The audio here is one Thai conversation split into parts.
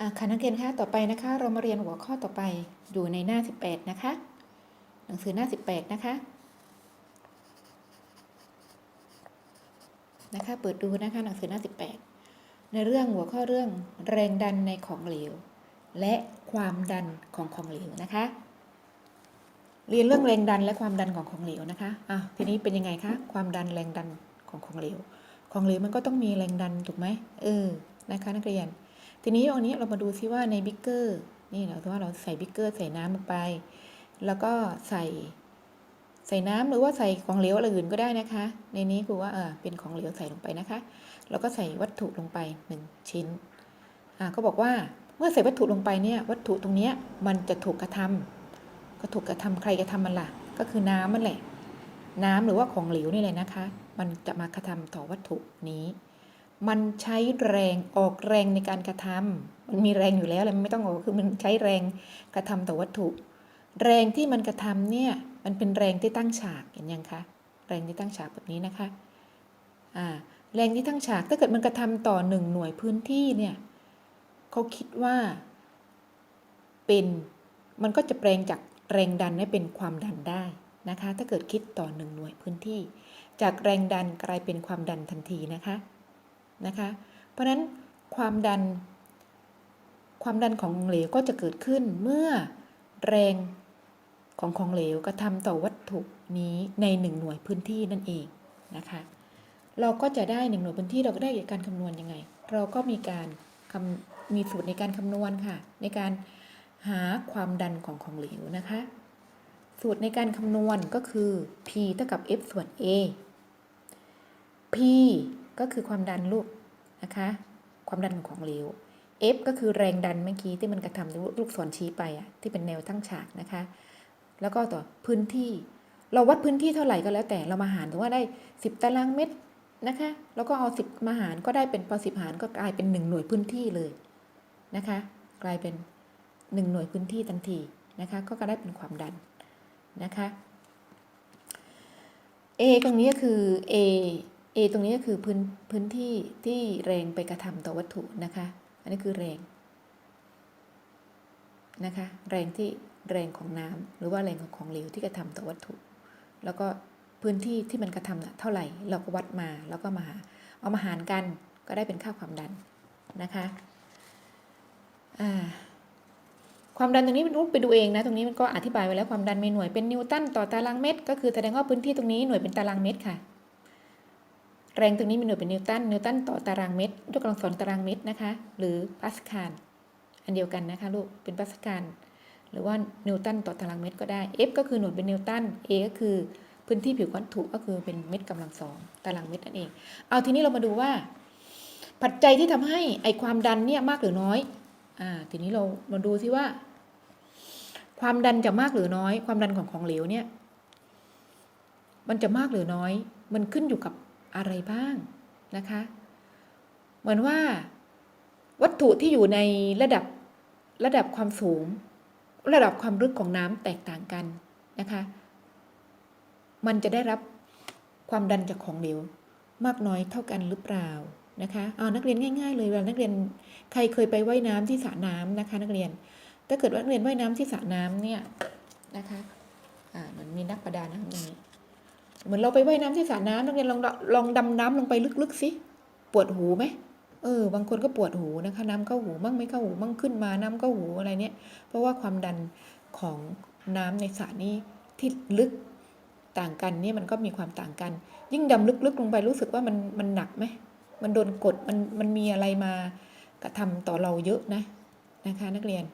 ค่ะนักเรียนคะต่อไปนะคะ เรามาเรียนหัวข้อต่อไปอยู่ในหน้า 18 นะคะ หนังสือหน้า 18 นะคะ นะคะ เปิดดูนะคะหนังสือหน้า 18 ในเรื่องหัวข้อเรื่องแรงดันในของเหลว และความดันของของเหลวนะคะ เรียนเรื่องแรงดันและความดันของของเหลวนะคะอะทีนี้เป็นยังไงคะความดันแรงดันของของเหลว ของเหลวมันก็ต้องมีแรงดันถูกไหมเออนะคะ นักเรียน ทีนี้วันนี้เรามาดูซิว่าในบิ๊กเกอร์นี่เราว่าเราใส่บิ๊กเกอร์ใส่น้ำลงไป แล้วก็ใส่ใส่น้ำหรือว่าใส่ของเหลวอะไรอื่นก็ได้นะคะ ในนี้คือว่าเออเป็นของเหลวใส่ลงไปนะคะ แล้วก็ใส่วัตถุลงไปหนึ่งชิ้นอ่าก็บอกว่าเมื่อใส่วัตถุลงไปเนี่ยวัตถุตรงนี้มันจะถูกกระทำก็ถูกกระทำใครกระทำมันล่ะ ก็คือน้ำมันแหละ น้ำหรือว่าของเหลวนี่เลยนะคะ มันจะมากระทำต่อวัตถุนี้ มันใช้แรงออกแรงในการกระทำมันมีแรงอยู่แล้วแหละไม่ต้องออกคือมันใช้แรงกระทำต่อวัตถุ แรงที่มันกระทำเนี่ยมันเป็นแรงที่ตั้งฉากเห็นยังคะแรงที่ตั้งฉากแบบนี้นะคะอ่าแรงที่ตั้งฉากถ้าเกิดมันกระทำต่อหนึ่งหน่วยพื้นที่เนี่ยเขาคิดว่าเป็นมันก็จะแปลงจากแรงดันให้เป็นความดันได้นะคะ ถ้าเกิดคิดต่อหนึ่งหน่วยพื้นที่ จากแรงดันกลายเป็นความดันทันทีนะคะ นะคะ เพราะนั้นความดัน ความดันของเหลวก็จะเกิดขึ้นเมื่อแรงของของเหลวกระทำต่อวัตถุนี้ในหนึ่งหน่วยพื้นที่นั่นเองนะคะ เราก็จะได้หนึ่งหน่วยพื้นที่เราก็ได้จากการคำนวณยังไง เราก็มีการมีสูตรในการคำนวณค่ะ ในการหาความดันของของเหลวนะคะ สูตรในการคำนวณก็คือ p เท่ากับ f ส่วน a p ก็คือความดันลูกนะคะ ความดันของของเหลว F ก็คือแรงดันเมื่อกี้ที่มันกระทำลูกศรชี้ไปอะที่เป็นแนวตั้งฉากนะคะ แล้วก็ต่อพื้นที่ เราวัดพื้นที่เท่าไหร่ก็แล้วแต่เรามาหารถือว่าได้ 10 ตารางเมตรนะคะ แล้วก็เอา 10 มาหารก็ได้เป็นพอ10 หารก็กลายเป็น 1 หน่วยพื้นที่เลยนะคะ กลายเป็น 1 หน่วยพื้นที่ทันทีนะคะ ก็ได้เป็นความดันนะคะ A ตรงนี้ก็คือ A A ตรงนี้ก็คือพื้นพื้นที่ที่แรงไปกระทำต่อวัตถุนะคะ อันนี้คือแรงนะคะ แรงที่แรงของน้ำหรือว่าแรงของของเหลวที่กระทำต่อวัตถุ แล้วก็พื้นที่ที่มันกระทำน่ะเท่าไหร่ เราก็วัดมาแล้วก็มาหาเอามาหารกันก็ได้เป็นค่าความดันนะคะความดันตรงนี้นุ้ไปดูเองนะ ตรงนี้มันก็อธิบายไว้แล้วความดันมีหน่วยเป็นนิวตันต่อตารางเมตร ก็คือแสดงว่าพื้นที่ตรงนี้หน่วยเป็นตารางเมตรค่ะ แรงตรงนี้มีหน่วยเป็นนิวตัน นิวตันต่อตารางเมตรยกกำลังสองตารางเมตรนะคะ หรือปาสคาล อันเดียวกันนะคะลูก เป็นปาสคาล หรือว่านิวตันต่อตารางเมตรก็ได้ F ก็คือหน่วยเป็นนิวตัน A ก็คือพื้นที่ผิววัตถุก็คือเป็นเม็ดกำลังสองตารางเมตรนั่นเอง เอาทีนี้เรามาดูว่า ปัจจัยที่ทำให้ไอความดันเนี่ยมากหรือน้อย อ่า ทีนี้เรามาดูซิว่า ความดันจะมากหรือน้อย ความดันของของเหลวเนี่ย มันจะมากหรือน้อย มันขึ้นอยู่กับ อะไรบ้างนะคะ เหมือนว่าวัตถุที่อยู่ในระดับระดับความสูง ระดับความลึกของน้ำแตกต่างกันนะคะ มันจะได้รับความดันจากของเหลวมากน้อยเท่ากันหรือเปล่านะคะเอานักเรียนง่าย ๆ เลยเวลานักเรียนใครเคยไปไว่ายน้ำที่สระน้ำนะคะ นักเรียน ถ้าเกิดว่านักเรียนว่ายน้ำที่สระน้ำเนี่ยนะคะ อ่าเหมือนมีนักประดาน้ำตรงนี้ เหมือนเราไปว่ายน้ำที่สระน้ำนักเรียนลองลองดำน้ำลงไปลึกๆสิปวดหูไหมเออบางคนก็ปวดหูนะคะ น้ำเข้าหูมั่งไม่เข้าหูมั่งขึ้นมาน้ำเข้าหูอะไรเนี่ย เพราะว่าความดันของน้ำในสระนี้ที่ลึกต่างกันเนี่ยมันก็มีความต่างกัน ยิ่งดำลึกๆลงไปรู้สึกว่ามันมันหนักไหมมันโดนกดมันมันมีอะไรมากระทำต่อเราเยอะนะนะคะ นักเรียน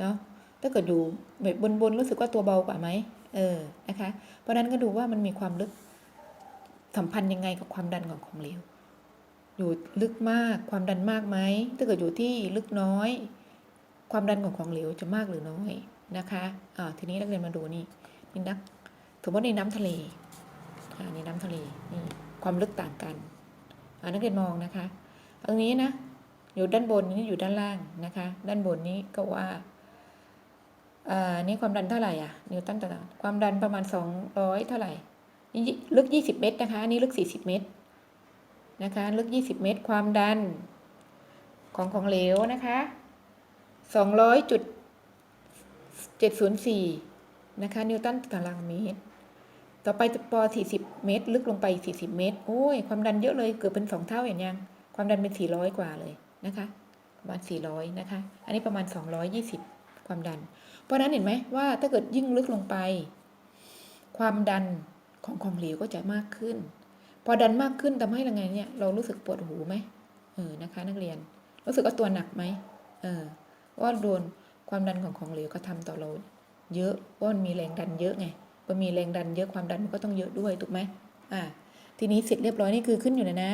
เนาะถ้าเกิดอยู่แบบบนๆรู้สึกว่าตัวเบากว่าไหม เออนะคะ เพราะนั้นก็ดูว่ามันมีความลึกสัมพันธ์ยังไงกับความดันของของเหลวอยู่ลึกมากความดันมากไหมถ้าเกิดอยู่ที่ลึกน้อย ความดันของของเหลวจะมากหรือน้อยนะคะอ่าทีนี้นักเรียนมาดูนี่นี่นักถือว่าในน้ำทะเลอ่าในน้ำทะเลนี่ความลึกต่างกันอ่านักเรียนมองนะคะตรงนี้นะอยู่ด้านบนนี่อยู่ด้านล่างนะคะ ด้านบนนี้ก็ว่า นี่ความดันเท่าไหร่อะนิวตันต่างๆความดันประมาณสองร้อยเท่าไหร่นี่ลึกยี่สิบเมตรนะคะอันนี้ลึกสี่สิบเมตรนะคะลึก 20 เมตร ความดันของของเหลวนะคะ200จุด704นะคะนิวตันตารางเมตร ต่อไปปอ40 เมตร ลึกลงไป 40 เมตรโอ้ยความดันเยอะเลยเกือบเป็นสองเท่าอย่างยังความดันเป็น 400 กว่าเลยนะคะประมาณ 400 นะคะ อันนี้ประมาณ 220 ความดัน เพราะนั้นเห็นไหมว่าถ้าเกิดยิ่งลึกลงไป ความดันของของเหลวก็จะมากขึ้น พอดันมากขึ้นทำให้ยังไงเนี่ยเรารู้สึกปวดหูไหมเออนะคะ นักเรียน รู้สึกว่าตัวหนักไหมเออว่าโดนความดันของของเหลวก็ทำต่อเราเยอะเพรามันมีแรงดันเยอะไงพอมีแรงดันเยอะความดันมันก็ต้องเยอะด้วยถูกไหมอ่าทีนี้เสร็จเรียบร้อยนี่คือขึ้นอยู่นะนะ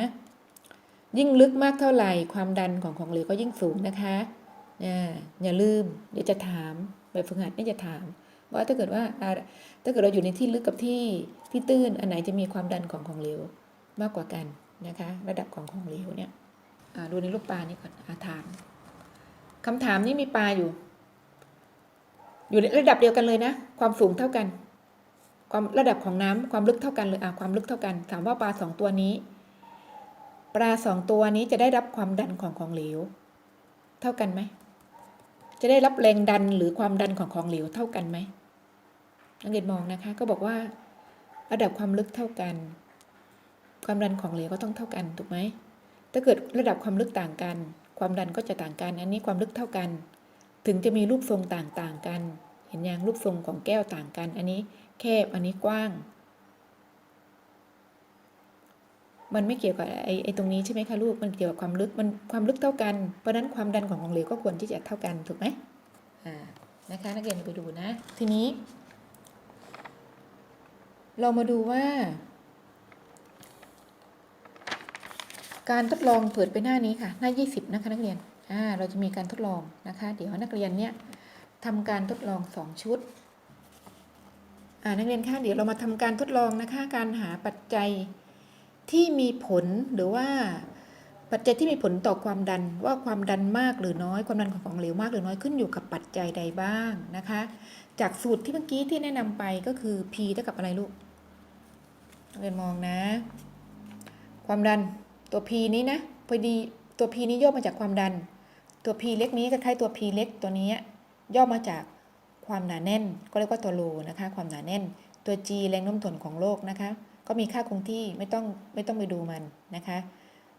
ยิ่งลึกมากเท่าไหร่ความดันของของเหลวก็ยิ่งสูงนะคะ อ่าอย่าลืมเดี๋ยวจะถามแบบฝึกหัดนี่จะถาม ว่าถ้าเกิดว่าถ้าเกิดเราอยู่ในที่ลึกกับที่ที่ตื้นอันไหนจะมีความดันของของเหลวมากกว่ากันนะคะ ระดับของของเหลวเนี่ยดูในรูปปลานี่ก่อนอาถามคำถามนี้มีปลาอยู่ อยู่ในระดับเดียวกันเลยนะ ความสูงเท่ากัน ความระดับของน้ำความลึกเท่ากันเลยอะความลึกเท่ากัน ถามว่าปลาสองตัวนี้ ปลาสองตัวนี้จะได้รับความดันของของเหลว เท่ากันไหม จะได้รับแรงดันหรือความดันของของเหลวเท่ากันไหมนักเรียนมองนะคะ ก็บอกว่า ระดับความลึกเท่ากัน ความดันของเหลวก็ต้องเท่ากันถูกไหมถ้าเกิดระดับความลึกต่างกัน ความดันก็จะต่างกัน อันนี้ความลึกเท่ากัน ถึงจะมีรูปทรงต่างๆกัน เห็นอยังรูปทรงของแก้วต่างกัน อันนี้แคบอันนี้กว้าง มันไม่เกี่ยวกับไอ้ไอ้ตรงนี้ใช่ไหมคะลูก มันเกี่ยวกับความลึก มันความลึกเท่ากัน เพราะฉะนั้นความดันของของเหลวก็ควรที่จะเท่ากันถูกไหมอ่า นะคะนักเรียนไปดูนะ ทีนี้ เรามาดูว่า การทดลองเปิดไปหน้านี้ค่ะ หน้า 20 นะคะนักเรียน อ่า เราจะมีการทดลองนะคะ เดี๋ยวนักเรียนเนี่ยทำการทดลอง 2 ชุดอ่านักเรียนคะเดี๋ยวเรามาทำการทดลองนะคะ การหาปัจจัย ที่มีผลหรือว่าปัจจัยที่มีผลต่อความดันว่าความดันมากหรือน้อยความดันของของเหลวมากหรือน้อยขึ้นอยู่กับปัจจัยใดบ้างนะคะ จากสูตรที่เมื่อกี้ที่แนะนำไปก็คือ P เท่ากับอะไรลูกเรียนมองนะ ความดันตัว P นี้นะพอดีตัว P นี้ย่อมาจากความดัน ตัว P เล็กนี้คล้ายตัว P เล็กตัวนี้ย่อมาจากความหนาแน่น ก็เรียกว่าตัวโลนะคะ ความหนาแน่น ตัว G แรงโน้มถ่วงของโลกนะคะ ก็มีค่าคงที่ไม่ต้องไม่ต้องไปดูมันนะคะ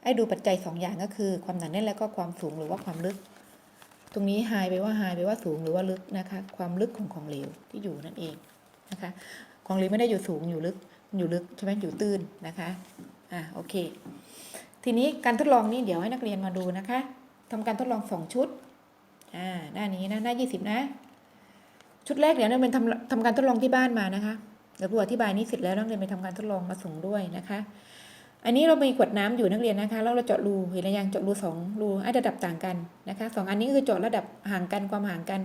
ไอ้ดูปัจจัย 2 อย่างก็คือ ความหนาแน่นแล้วก็ความสูงหรือว่าความลึก ตรงนี้หายไปว่าหายไปว่าสูงหรือว่าลึกนะคะ ความลึกของของเหลวที่อยู่นั่นเองนะคะ ของเหลวไม่ได้อยู่สูงอยู่ลึกอยู่ลึกใช่ไหมอยู่ตื้นนะคะอะโอเค ทีนี้การทดลองนี้เดี๋ยวให้นักเรียนมาดูนะคะทำการทดลองสองชุดอ่าหน้านี้นะหน้ายี่สิบนะ ชุดแรกเดี๋ยวนักเรียนทำทำการทดลองที่บ้านมานะคะ ดี๋ยวครูอธิบายนี้เสร็จแล้วนักเรียนไปทำการทดลองมาส่งด้วยนะคะ อันนี้เรามีขวดน้ำอยู่นักเรียนนะคะแล้วเราเจาะรูเห็นหรือยังเจาะรูสองรูไอ้ระดับต่างกันนะคะสองอันนี้คือเจาะระดับห่างกันความห่างกัน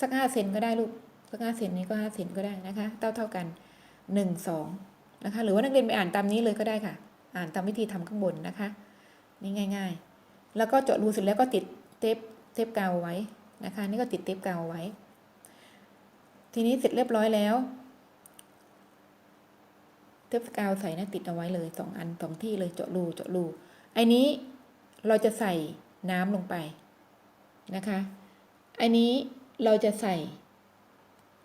สักห้าเซนก็ได้ลูกสักห้าเซนนี้ก็ห้าเซนก็ได้นะคะ เท่าเท่ากันหนึ่งสองนะคะหรือว่านักเรียนไปอ่านตามนี้เลยก็ได้ค่ะ อ่านตามวิธีทำข้างบนนะคะนี่ง่าย ๆ แล้วก็เจาะรูเสร็จแล้วก็ติดเทปเทปกาวไว้นะคะ นี่ก็ติดเทปกาวไว้ ทีนี้เสร็จเรียบร้อยแล้ว เทปกาวใส่นะติดเอาไว้เลยสองอันสองที่เลยเจาะรูเจาะรูไอ้นี้เราจะใส่น้ำลงไปนะคะอันนี้เราจะใส่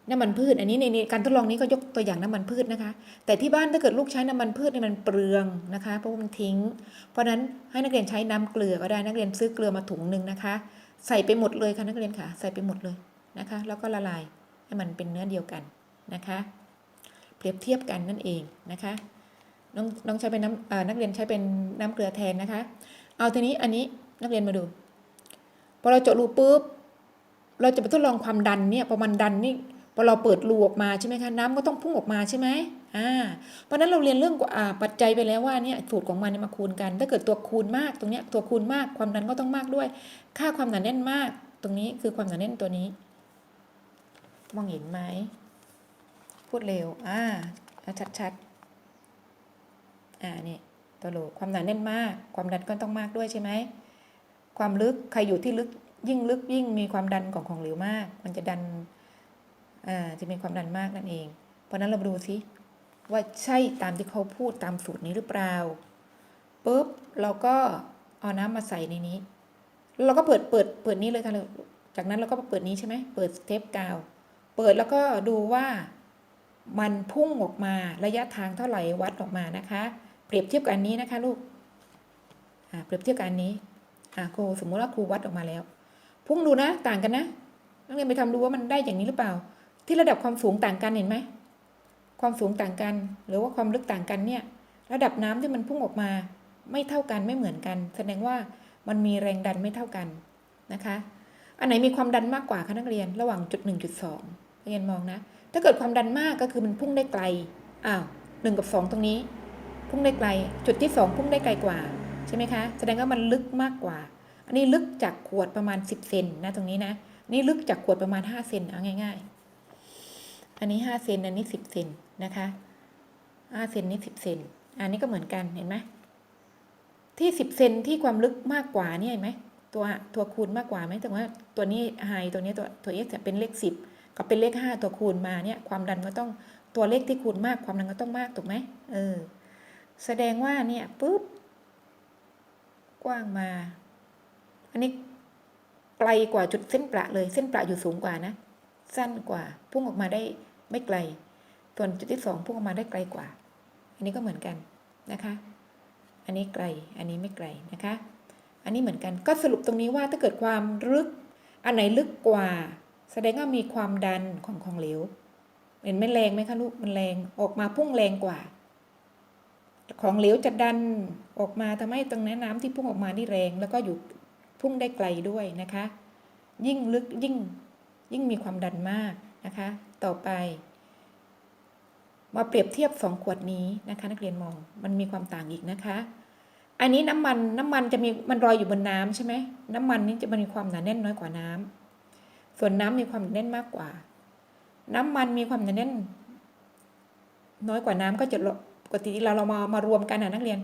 น้ำมันพืช อันนี้ในการทดลองนี้ก็ยกตัวอย่างน้ำมันพืชนะคะ แต่ที่บ้านถ้าเกิดลูกใช้น้ำมันพืชเนี่ยมันเปลืองนะคะ เพราะมันทิ้ง เพราะฉะนั้นให้นักเรียนใช้น้ำเกลือก็ได้นักเรียนซื้อเกลือมาถุงหนึ่งนะคะ ใส่ไปหมดเลยค่ะนักเรียนค่ะ ใส่ไปหมดเลยนะคะ แล้วก็ละลายให้มันเป็นเนื้อเดียวกันนะคะ รียบเทียบกันนั่นเองนะคะน้องน้องใช้เป็นน้ำนักเรียนใช้เป็นน้ำเกลือแทนนะคะ เอาทีนี้อันนี้นักเรียนมาดู พอเราเจาะรูปุ๊บ เราจะไปทดลองความดันเนี่ยพอมันดันนี่พอเราเปิดรูออกมาใช่ไหมคะน้ำก็ต้องพุ่งออกมาใช่ไหมอ่า เพราะฉะนั้นเราเรียนเรื่องอ่าปัจจัยไปแล้วว่าเนี่ยสูตรของมันมาคูณกัน ถ้าเกิดตัวคูณมากตรงเนี้ยตัวคูณมากความดันก็ต้องมากด้วย ค่าความหนาแน่นมาก ตรงนี้คือความหนาแน่นตัวนี้ มองเห็นไหม พูดเร็ว อ่าเอาชัดๆ อ่า นี่ตัวโลความหนาแน่นมาก ความดันก็ต้องมากด้วยใช่ไหม ความลึก ใครอยู่ที่ลึก ยิ่งลึกยิ่งมีความดันของของเหลวมาก มันจะดัน อ่า จะมีความดันมากนั่นเอง เพราะนั้นเราดูสิว่าใช่ตามที่เขาพูดตามสูตรนี้หรือเปล่า ปุ๊บ เราก็เอาน้ำมาใส่ในนี้ เราก็เปิด เปิด เปิดนี้เลยค่ะเลยจากนั้นเราก็มาเปิดนี้ใช่ไหม เปิดเทปกาว เปิดแล้วก็ดูว่า มันพุ่งออกมาระยะทางเท่าไหร่วัดออกมานะคะ เปรียบเทียบกับอันนี้นะคะลูกอ่าเปรียบเทียบกับอันนี้อ่าครูสมมุติว่าครูวัดออกมาแล้ว พุ่งดูนะต่างกันนะนักเรียนไปทำดูว่ามันได้อย่างนี้หรือเปล่า ที่ระดับความสูงต่างกันเห็นไหมความสูงต่างกัน หรือว่าความลึกต่างกันเนี่ย ระดับน้ำที่มันพุ่งออกมา ไม่เท่ากันไม่เหมือนกัน แสดงว่ามันมีแรงดันไม่เท่ากันนะคะ อันไหนมีความดันมากกว่าคะนักเรียน ระหว่างจุดหนึ่งจุดสองนักเรียนมองนะ ถ้าเกิดความดันมากก็คือมันพุ่งได้ไกล อ้าวหนึ่งกับสองตรงนี้ พุ่งได้ไกล จุดที่สองพุ่งได้ไกลกว่า ใช่ไหมคะ แสดงว่ามันลึกมากกว่า อันนี้ลึกจากขวดประมาณ 10เซนนะตรงนี้นะ นี่ลึกจากขวดประมาณ5เซนเอาง่าย ๆ อันนี้5เซนอันนี้10เซนนะคะ5เซนนี่10เซน อันนี้ก็เหมือนกันเห็นไหมที่ 10เซนที่ความลึกมากกว่านี่เห็นไหมตัวตัวคูณมากกว่าไหมแต่ว่าตัวนี้ไฮตัวนี้ตัวตัว x จะเป็นเลข10 กับเป็นเลข 5 ตัวคูณมาเนี่ยความดันก็ต้องตัวเลขที่คูณมากความดันก็ต้องมากถูกไหมเออแสดงว่าเนี่ยปุ๊บกว้างมา อันนี้ไกลกว่าจุดเส้นประเลย เส้นประอยู่สูงกว่านะ สั้นกว่าพุ่งออกมาได้ไม่ไกล ส่วนจุดที่สองพุ่งออกมาได้ไกลกว่า อันนี้ก็เหมือนกันนะคะ อันนี้ไกล อันนี้ไม่ไกลนะคะ อันนี้เหมือนกัน ก็สรุปตรงนี้ว่าถ้าเกิดความลึก อันไหนลึกกว่า แสดงว่ามีความดันของของเหลว เห็นไหม่แรงไหมคะลูกมันแรงออกมาพุ่งแรงกว่า ของเหลวจะดันออกมาทำให้ตรงนี้น้ำที่พุ่งออกมานี่แรง แล้วก็อยู่พุ่งได้ไกลด้วยนะคะ ยิ่งลึกยิ่งยิ่งมีความดันมากนะคะ ต่อไป มาเปรียบเทียบสองขวดนี้นะคะ นักเรียนมองมันมีความต่างอีกนะคะอันนี้น้ำมันน้ำมันจะมีมันลอยอยู่บนน้ำใช่ไหมน้ำมันนี่จะมันมีความหนาแน่นน้อยกว่าน้ำ ส่วนน้ำมีความหนาแน่นมากกว่า น้ำมันมีความหนาแน่น น้อยกว่าน้ำก็จะปกติเราเรามามารวมกันนะนักเรียน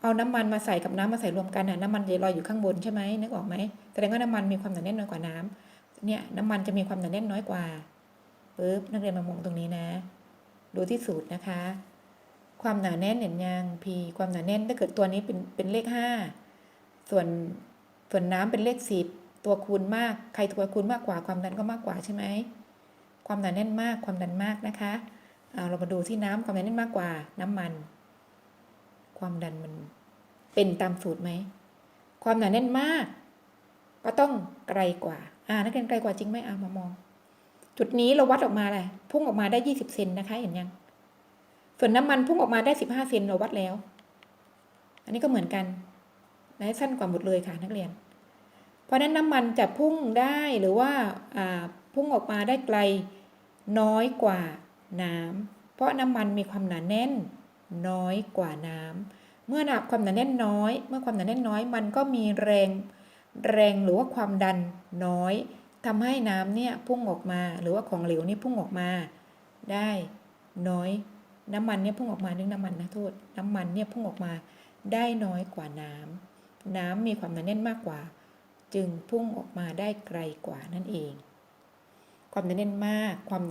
เอาน้ำมันมาใส่กับน้ำมาใส่รวมกันนะน้ำมันจะลอยอยู่ข้างบนใช่ไหมนึกออกไหมแสดงว่าน้ำมันมีความหนาแน่นน้อยกว่าน้ำเนี่ยน้ำมันจะมีความหนาแน่นน้อยกว่าปึ๊บนักเรียนมามองตรงนี้นะ ดูที่สูตรนะคะ ความหนาแน่นเห็นยัง p ความหนาแน่นถ้าเกิดตัวนี้เป็นเป็นเลขห้าส่วนส่วนน้ำเป็นเลขสิบ ตัวคูณมาก ใครตัวคูณมากกว่าความดันก็มากกว่าใช่ไหม ความหนาแน่นมาก ความดันมากนะคะเอาเรามาดูที่น้ำความหนาแน่นมากกว่า น้ำมัน ความดันมันเป็นตามสูตรไหม ความหนาแน่นมาก ก็ต้องไกลกว่า อ่านักเรียนไกลกว่าจริงไหมอ่ามามอง จุดนี้เราวัดออกมาเลยพุ่งออกมาได้ยี่สิบเซนนะคะ เห็นยัง ส่วนน้ำมันพุ่งออกมาได้สิบห้าเซนเราวัดแล้ว อันนี้ก็เหมือนกันนะสั้นกว่าหมดเลยค่ะนักเรียน เพราะนั้นน้ำมันจะพุ่งได้หรือว่าพุ่งออกมาได้ไกลน้อยกว่าน้ำเพราะน้ำมันมีความหนาแน่นน้อยกว่าน้ำเมื่อหนาความหนาแน่นน้อย เมื่อความหนาแน่นน้อยมันก็มีแรงแรงหรือว่าความดันน้อยทำให้น้ำเนี่ยพุ่งออกมา หรือว่าของเหลวนี่พุ่งออกมา ได้น้อยน้ำมันเนี่ยพุ่งออกมานึกน้ำมันนะโทษ น้ำมันเนี่ยพุ่งออกมาได้น้อยกว่าน้ำน้ำมีความหนาแน่นมากกว่า จึงพุ่งออกมาได้ไกลกว่านั่นเอง ความหนาแน่นมาก ความ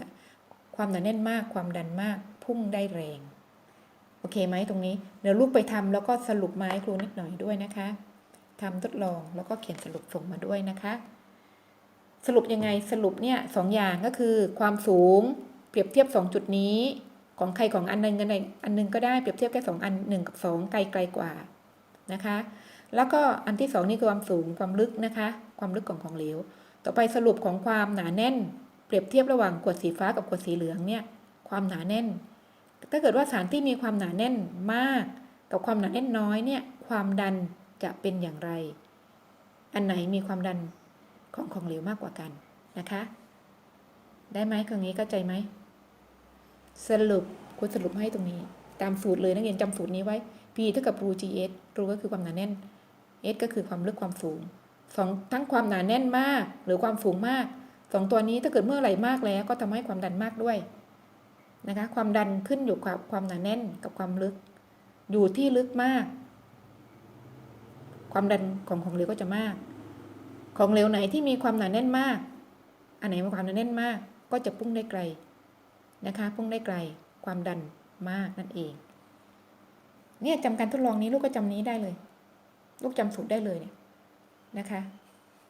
ความหนาแน่นมาก ความดันมากพุ่งได้แรง โอเคไหมตรงนี้ เดี๋ยวลูกไปทำแล้วก็สรุปมาให้ครูนิดหน่อยด้วยนะคะทำทดลองแล้วก็เขียนสรุปส่งมาด้วยนะคะ สรุปยังไงสรุปเนี่ยสองอย่างก็คือ ความสูงเปรียบเทียบสองจุดนี้ของใครของอันนึงกันใดอันหนึงก็ได้เปรียบเทียบแค่สองอันหนึ่งกับสองไกลไกลกว่านะคะ แล้วก็อันที่สองนี่คือความสูงความลึกนะคะ ความลึกของของเหลว ต่อไปสรุปของความหนาแน่น เปรียบเทียบระหว่างขวดสีฟ้ากับขวดสีเหลืองเนี่ยความหนาแน่น ถ้าเกิดว่าสารที่มีความหนาแน่นมาก กับความหนาแน่นน้อยเนี่ยความดันจะเป็นอย่างไร อันไหนมีความดันของของเหลวมากกว่ากันนะคะ ได้ไหมตรงนี้เข้าใจไหมสรุปคุณสรุปให้ตรงนี้ ตามสูตรเลยนักเรียนจำสูตรนี้ไว้ P เท่ากับ รู GS รูก็คือความหนาแน่น S ก็คือความลึกความสูงสองทั้งความหนาแน่นมาก หรือความสูงมากสองตัวนี้ถ้าเกิดเมื่อไหร่มากแล้ว ก็ทำให้ความดันมากด้วยนะคะความดันขึ้นอยู่กับความหนาแน่นกับความลึก อยู่ที่ลึกมาก ความดันของของเหลวก็จะมาก ของเหลวไหนที่มีความหนาแน่นมาก อันไหนมีความหนาแน่นมาก ก็จะพุ่งได้ไกลนะคะพุ่งได้ไกล ความดันมากนั่นเอง เนี่ยจำการทดลองนี้ลูกก็จำนี้ได้เลย ลูกจำสูตรได้เลยเนี่ยนะคะ